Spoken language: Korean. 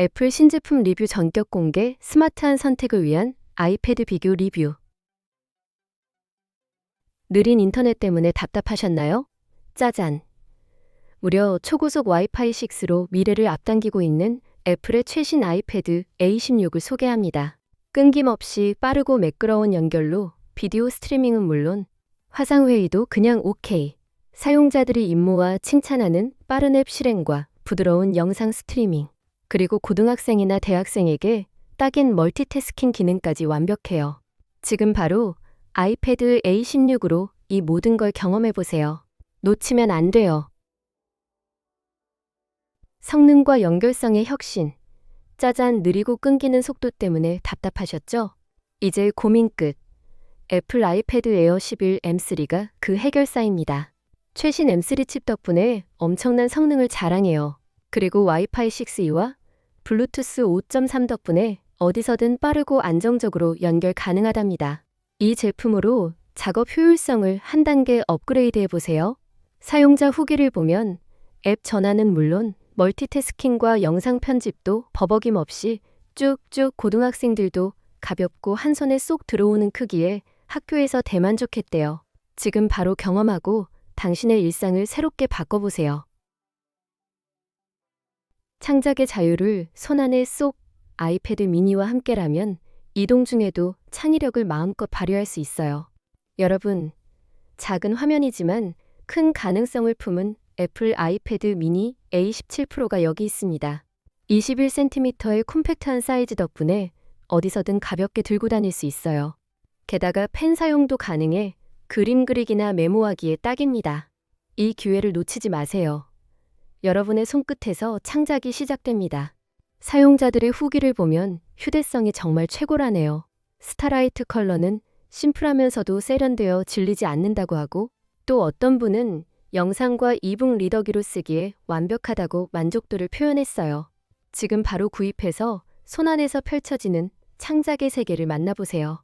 애플 신제품 리뷰 전격 공개 스마트한 선택을 위한 아이패드 비교 리뷰. 느린 인터넷 때문에 답답하셨나요? 짜잔. 무려 초고속 와이파이 6로 미래를 앞당기고 있는 애플의 최신 아이패드 A16을 소개합니다. 끊김없이 빠르고 매끄러운 연결로 비디오 스트리밍은 물론 화상회의도 그냥 오케이. 사용자들이 임무와 칭찬하는 빠른 앱 실행과 부드러운 영상 스트리밍. 그리고 고등학생이나 대학생에게 딱인 멀티태스킹 기능까지 완벽해요. 지금 바로 아이패드 A16으로 이 모든 걸 경험해 보세요. 놓치면 안 돼요. 성능과 연결성의 혁신. 짜잔 느리고 끊기는 속도 때문에 답답하셨죠? 이제 고민 끝. 애플 아이패드 에어 11 M3가 그 해결사입니다. 최신 M3 칩 덕분에 엄청난 성능을 자랑해요. 그리고 와이파이 6E와 블루투스 5.3 덕분에 어디서든 빠르고 안정적으로 연결 가능하답니다. 이 제품으로 작업 효율성을 한 단계 업그레이드 해보세요. 사용자 후기를 보면 앱 전환은 물론 멀티태스킹과 영상 편집도 버벅임 없이 쭉쭉 고등학생들도 가볍고 한 손에 쏙 들어오는 크기에 학교에서 대만족했대요. 지금 바로 경험하고 당신의 일상을 새롭게 바꿔보세요. 창작의 자유를 손안에 쏙 아이패드 미니와 함께라면 이동 중에도 창의력을 마음껏 발휘할 수 있어요. 여러분, 작은 화면이지만 큰 가능성을 품은 애플 아이패드 미니 A17 프로가 여기 있습니다. 21cm의 콤팩트한 사이즈 덕분에 어디서든 가볍게 들고 다닐 수 있어요. 게다가 펜 사용도 가능해 그림 그리기나 메모하기에 딱입니다. 이 기회를 놓치지 마세요. 여러분의 손끝에서 창작이 시작됩니다. 사용자들의 후기를 보면 휴대성이 정말 최고라네요. 스타라이트 컬러는 심플하면서도 세련되어 질리지 않는다고 하고 또 어떤 분은 영상과 이북 리더기로 쓰기에 완벽하다고 만족도를 표현했어요. 지금 바로 구입해서 손안에서 펼쳐지는 창작의 세계를 만나보세요.